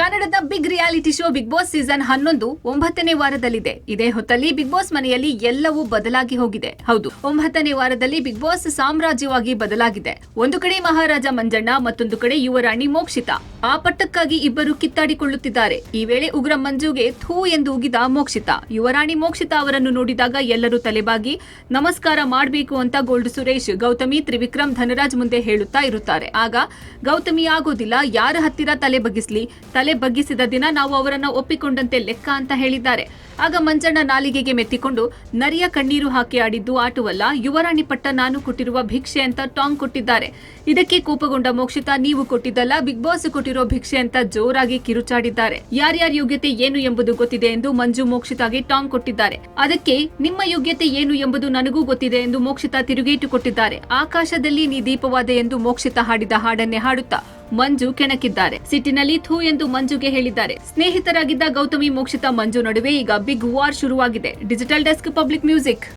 ಕನ್ನಡದ big reality show Bigg Boss season ಹನ್ನೊಂದು ಒಂಬತ್ತನೇ ವಾರದಲ್ಲಿದೆ. ಇದೇ ಹೊತ್ತಲ್ಲಿ ಬಿಗ್ ಬಾಸ್ ಮನೆಯಲ್ಲಿ ಎಲ್ಲವೂ ಬದಲಾಗಿ ಹೋಗಿದೆ. ಹೌದು, ಒಂಬತ್ತನೇ ವಾರದಲ್ಲಿ ಬಿಗ್ ಬಾಸ್ ಸಾಮ್ರಾಜ್ಯವಾಗಿ ಬದಲಾಗಿದೆ. ಒಂದು ಕಡೆ ಮಹಾರಾಜ ಮಂಜಣ್ಣ, ಮತ್ತೊಂದು ಕಡೆ ಯುವರಾಣಿ ಮೋಕ್ಷಿತಾ. ಆ ಪಟ್ಟಕ್ಕಾಗಿ ಇಬ್ಬರು ಕಿತ್ತಾಡಿಕೊಳ್ಳುತ್ತಿದ್ದಾರೆ. ಈ ವೇಳೆ ಉಗ್ರ ಮಂಜುಗೆ ಥೂ ಎಂದು ಉಗಿದ ಮೋಕ್ಷಿತಾ. ಯುವರಾಣಿ ಮೋಕ್ಷಿತಾ ಅವರನ್ನು ನೋಡಿದಾಗ ಎಲ್ಲರೂ ತಲೆಬಾಗಿ, ನಮಸ್ಕಾರ ಮಾಡಬೇಕು ಅಂತ ಗೋಲ್ಡ್ ಸುರೇಶ್, ಗೌತಮಿ, ತ್ರಿವಿಕ್ರಮ್, ಧನರಾಜ್ ಮುಂದೆ ಹೇಳುತ್ತಾ ಇರುತ್ತಾರೆ. ಆಗ ಗೌತಮಿ ಆಗೋದಿಲ್ಲ, ಯಾರ ಹತ್ತಿರ ತಲೆ ಬಗ್ಗಿಸ್ಲಿ? ತಲೆ ಬಗ್ಗಿಸಿದ ದಿನ ನಾವು ಅವರನ್ನ ಒಪ್ಪಿಕೊಂಡಂತೆ ಲೆಕ್ಕ ಅಂತ ಹೇಳಿದ್ದಾರೆ. ಆಗ ಮಂಜಣ್ಣ ನಾಲಿಗೆಗೆ ಮೆತ್ತಿಕೊಂಡು, ನರಿಯ ಕಣ್ಣೀರು ಹಾಕಿ ಆಡಿದ್ದು ಆಟವಲ್ಲ, ಯುವರಾಣಿ ಪಟ್ಟ ನಾನು ಕೊಟ್ಟಿರುವ ಭಿಕ್ಷೆ ಅಂತ ಟಾಂಗ್ ಕೊಟ್ಟಿದ್ದಾರೆ. ಇದಕ್ಕೆ ಕೋಪಗೊಂಡ ಮೋಕ್ಷಿತಾ ನೀವು ಕೊಟ್ಟಿದ್ದಲ್ಲ, ಬಿಗ್ ಬಾಸ್ ಕೊಟ್ಟಿರೋ ಭಿಕ್ಷೆ ಅಂತ ಜೋರಾಗಿ ಕಿರುಚಾಡಿದ್ದಾರೆ. ಯಾರ್ಯಾರ ಯೋಗ್ಯತೆ ಏನು ಎಂಬುದು ಗೊತ್ತಿದೆ ಎಂದು ಮಂಜು ಮೋಕ್ಷಿತಾಗೆ ಟಾಂಗ್ ಕೊಟ್ಟಿದ್ದಾರೆ. ಅದಕ್ಕೆ, ನಿಮ್ಮ ಯೋಗ್ಯತೆ ಏನು ಎಂಬುದು ನನಗೂ ಗೊತ್ತಿದೆ ಎಂದು ಮೋಕ್ಷಿತಾ ತಿರುಗೇಟು ಕೊಟ್ಟಿದ್ದಾರೆ. ಆಕಾಶದಲ್ಲಿ ನೀ ದೀಪವಾದೆ ಎಂದು ಮೋಕ್ಷಿತಾ ಹಾಡಿದ ಹಾಡನ್ನೇ ಹಾಡುತ್ತಾ ಮಂಜು ಕೆಣಕಿದ್ದಾರೆ. ಸಿಟ್ಟಿನಲ್ಲಿ ಥೂ ಎಂದು ಮಂಜುಗೆ ಹೇಳಿದ್ದಾರೆ. ಸ್ನೇಹಿತರಾಗಿದ್ದ ಗೌತಮಿ ಮೋಕ್ಷಿತ ಮಂಜು ನಡುವೆ ಈಗ ಬಿಗ್ ವಾರ್ ಶುರುವಾಗಿದೆ. Digital desk public music.